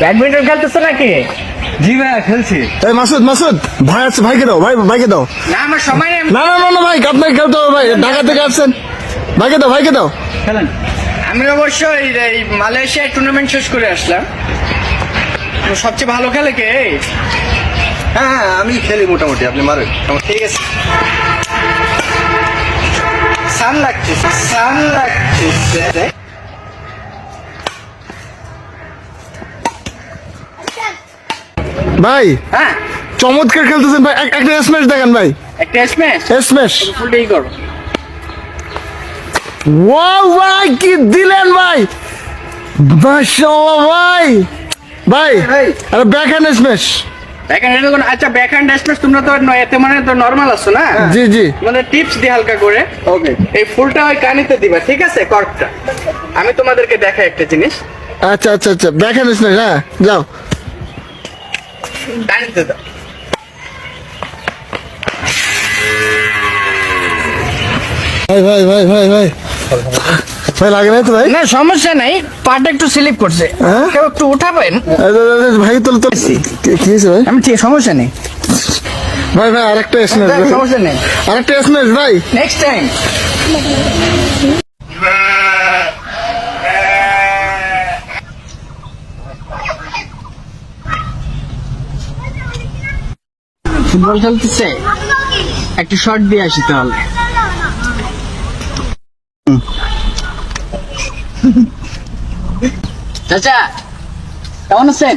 Badminton খেলতেছো নাকি? জি ভাইয়া খেলছি। এই মাসুদ মাসুদ ভাই আছে ভাইকে দাও ভাই ভাইকে দাও। না আমার সময় নেই না না ভাই আপনাকে খেলতে হবে ভাই ঢাকা থেকে আসছেন। ভাইকে দাও ভাইকে দাও। খেলেন। আমি অবশ্য এই এই মালয়েশিয়ার টুর্নামেন্ট শেষ করে আসলাম। তো সবচেয়ে ভালো খেলে কে? হ্যাঁ হ্যাঁ আমি খেলি মোটামুটি আপনি মারেন। ঠিক আছে। সান লাগছে সান লাগছে ভাই হ্যাঁ? চমৎকার খেলতেছেন ভাই। একটা স্ম্যাশ দেখেন ভাই। একটা স্ম্যাশ স্ম্যাশ ফুলটাই করো। ওয়াও ভাই কি দিলেন ভাই। মাশাআল্লাহ ভাই। ভাই আরে ব্যাক হ্যান্ড স্ম্যাশ ব্যাকহ্যান্ড এটা কোন আচ্ছা ব্যাকহ্যান্ড স্ম্যাশ তোমরা তো এতে মানে তো নরমাল আছো না? জি জি। তোমাদের টিপস দি হালকা করে। ওকে এই ফুলটা ওই কানিতে দিবা ঠিক আছে? কর্কটা। আমি তোমাদেরকে দেখাই একটা জিনিস। আচ্ছা আচ্ছা আচ্ছা। ব্যাক হ্যান্ড স্ম্যাশ হ্যাঁ যাও। কানিতে দাও। ভাই ভাই ভাই ভাই ভাই। ভাই লাগে নাই তো ভাই? না সমস্যা নাই। পাটা একটু স্লিপ করছে। হ্যাঁ? কেউ একটু উঠাবেন? ভাই তোল তোল। কি হয়েছে ভাই? আমি ঠিক সমস্যা নেই। ভাই ভাই আরেকটা স্ম্যাশ সমস্যা নেই। আরেকটা স্ম্যাশ ভাই। নেক্সট টাইম ফুটবল খেলতেছে। একটা শট দিয়ে আসি তাহলে। চাচা কেমন আছেন?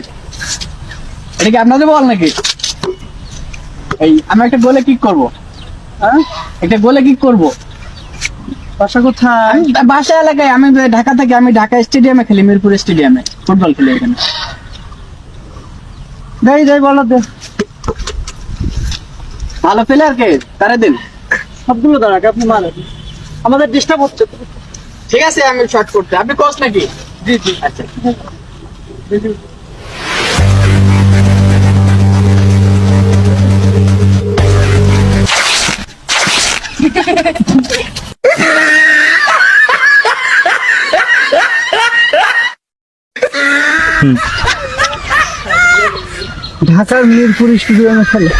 এটা কি আপনাদের বল নাকি? এই আমি একটা গোলে কিক করব। হ্যাঁ? একটা গোলে কিক করব। বাসা কোথায়? বাসা এলাকায় আমি ঢাকা থেকে আমি ঢাকা স্টেডিয়ামে খেলি মিরপুর স্টেডিয়ামে ফুটবল খেলি এখানে। দেই দেই বলো দে। ভালো প্লেয়ার কে? তারে দিন? সবগুলো দাঁড়াক আপনি মারেন। আমাদের ডিস্টার্ব হচ্ছে। ঠিক আছে আমি শর্ট করতে। আপনি কোচ নাকি? জি জি। আচ্ছা। ঢাকার মিরপুর স্টেডিয়ামে খেলে।